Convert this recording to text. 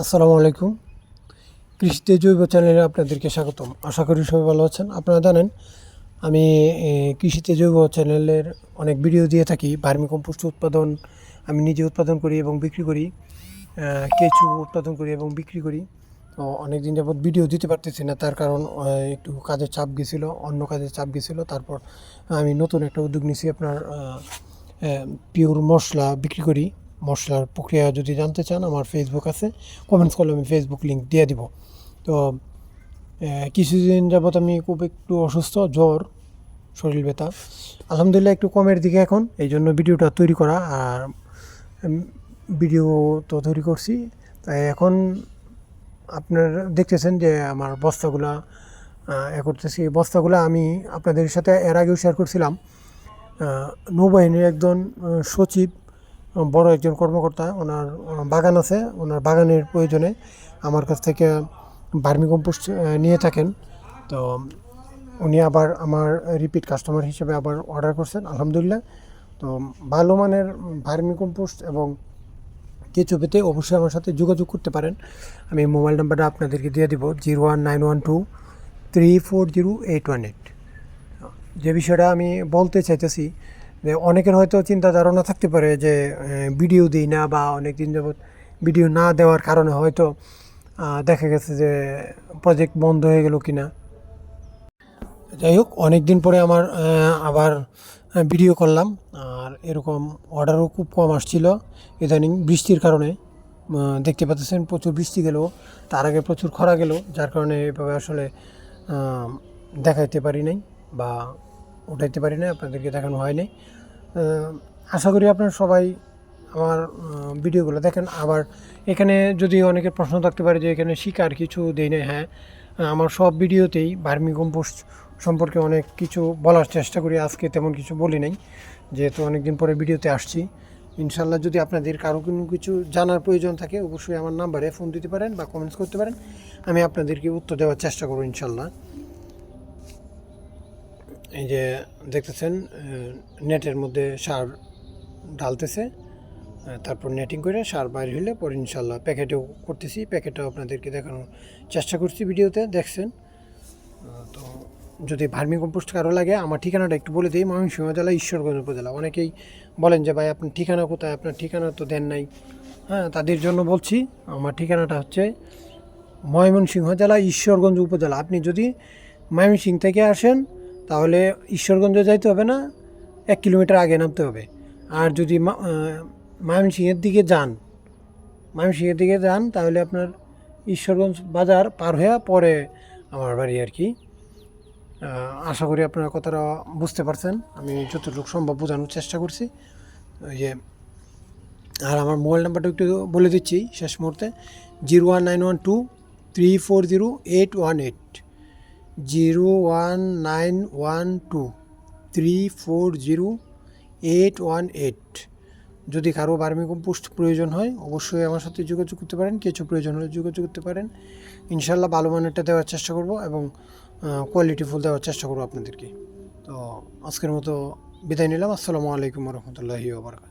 আসসালামু আলাইকুম। কৃষিতে জৈব চ্যানেলে আপনাদেরকে স্বাগতম। আশা করি সবাই ভালো আছেন। আপনারা জানেন, আমি কৃষিতে জৈব চ্যানেলের অনেক ভিডিও দিয়ে থাকি। ভার্মি কম্পোস্ট উৎপাদন, আমি নিজে উৎপাদন করি এবং বিক্রি করি। কেঁচু উৎপাদন করি এবং বিক্রি করি। তো অনেক দিন যাবৎ ভিডিও দিতে পারতেছি না। তার কারণ একটু কাজের চাপ গেছিল, অন্য কাজের চাপ গেছিল। তারপর আমি নতুন একটা উদ্যোগ নিয়েছি আপনার পিওর মশলা বিক্রি করি। মশলার প্রক্রিয়া যদি জানতে চান, আমার ফেসবুক আছে। কমেন্টস করলে আমি ফেসবুক লিঙ্ক দিয়ে দিব। তো কিছুদিন যাবৎ আমি খুব একটু অসুস্থ, জ্বর, শরীর ব্যথা। আলহামদুলিল্লাহ একটু কমের দিকে এখন, এই জন্য ভিডিওটা তৈরি করা আর ভিডিও তো তৈরি করছি। তাই এখন আপনার দেখতেছেন যে আমার বস্তাগুলা এ করতেছি। বস্তাগুলা আমি আপনাদের সাথে এর আগেও শেয়ার করছিলাম। নৌবাহিনীর একজন সচিব বড় একজন কর্মকর্তা, ওনার বাগান আছে, ওনার বাগানের প্রয়োজনে আমার কাছ থেকে ভার্মি কম্পোস্ট নিয়ে থাকেন। তো উনি আবার আমার রিপিট কাস্টমার হিসেবে আবার অর্ডার করছেন, আলহামদুলিল্লাহ। তো ভালো মানের ভার্মি কম্পোস্ট এবং কিছু পেতে অবশ্যই আমার সাথে যোগাযোগ করতে পারেন। আমি মোবাইল নাম্বারটা আপনাদেরকে দিয়ে দিব, zero one nine one two three four zero eight one eight. যে বিষয়টা আমি বলতে চাইতেছি যে অনেকের হয়তো চিন্তা ধারণা থাকতে পারে যে ভিডিও দিই না বা অনেক দিন যাবৎ ভিডিও না দেওয়ার কারণে হয়তো দেখা গেছে যে প্রজেক্ট বন্ধ হয়ে গেল কিনা। যাই হোক, অনেক দিন পরে আমার আবার ভিডিও করলাম। আর এরকম অর্ডারও খুব কম আসছিল। ইদানিং বৃষ্টির কারণে দেখতে পাচ্ছেন প্রচুর বৃষ্টি গেল। তার আগে প্রচুর খরা গেল, যার কারণে এভাবে আসলে দেখাইতে পারি নাই বা উঠাইতে পারি না আপনাদেরকে দেখানো হয় নাই আশা করি আপনারা সবাই আমার ভিডিওগুলো দেখেন। আবার এখানে যদি অনেকের প্রশ্ন থাকতে পারে যে এখানে শিকার কিছু দেই না হ্যাঁ আমার সব ভিডিওতেই ভার্মি কম্পোস্ট সম্পর্কে অনেক কিছু বলার চেষ্টা করি। আজকে তেমন কিছু বলি নাই, যেহেতু অনেক দিন পরে ভিডিওতে আসছি। ইনশাল্লাহ যদি আপনাদের কারও কোনো কিছু জানার প্রয়োজন থাকে, অবশ্যই আমার নাম্বারে ফোন দিতে পারেন বা কমেন্টস করতে পারেন। আমি আপনাদেরকে উত্তর দেওয়ার চেষ্টা করব ইনশাল্লাহ এই যে দেখতেছেন নেটের মধ্যে সার ঢালতেছে তারপর নেটিং করে সার বাইর হলে পরে ইনশাল্লাহ প্যাকেটেও করতেছি প্যাকেটও আপনাদেরকে দেখানোর চেষ্টা করছি ভিডিওতে, দেখছেন। তো যদি ভার্মি কম্পোস্ট কারও লাগে, আমার ঠিকানাটা একটু বলে দিই, ময়মনসিংহ জেলা, ঈশ্বরগঞ্জ উপজেলা। অনেকেই বলেন যে, ভাই আপনার ঠিকানা কোথায়? আপনার ঠিকানা তো দেন নাই। হ্যাঁ তাদের জন্য বলছি, আমার ঠিকানাটা হচ্ছে ময়মনসিংহ জেলা, ঈশ্বরগঞ্জ উপজেলা। আপনি যদি ময়মনসিংহ থেকে আসেন তাহলে ঈশ্বরগঞ্জ যাইতে হবে না, এক কিলোমিটার আগে নামতে হবে। আর যদি ময়মনসিংহের দিকে যান, ময়মনসিংহের দিকে যান, তাহলে আপনার ঈশ্বরগঞ্জ বাজার পার হয়ে পরে আমার বাড়ি আর কি। আশা করি আপনারা কথাটা বুঝতে পারছেন। আমি যতটুকু সম্ভব বোঝানোর চেষ্টা করছি। ওই যে, আর আমার মোবাইল নাম্বারটা একটু বলে দিচ্ছি শেষ মুহূর্তে, zero one nine one two three four zero eight one eight. Zero one nine one two three four zero eight one eight যদি কারও বার্মি কম্পোস্ট প্রয়োজন হয়, অবশ্যই আমার সাথে যোগাযোগ করতে পারেন কিছু প্রয়োজন হলে যোগাযোগ করতে পারেন। ইনশাল্লাহ ভালো মানেরটা দেওয়ার চেষ্টা করব এবং কোয়ালিটি ফুল দেওয়ার চেষ্টা করব আপনাদেরকে। তো আজকের মতো বিদায় নিলাম। আসসালামু আলাইকুম রহমতুল্লাহি ওবরাকাত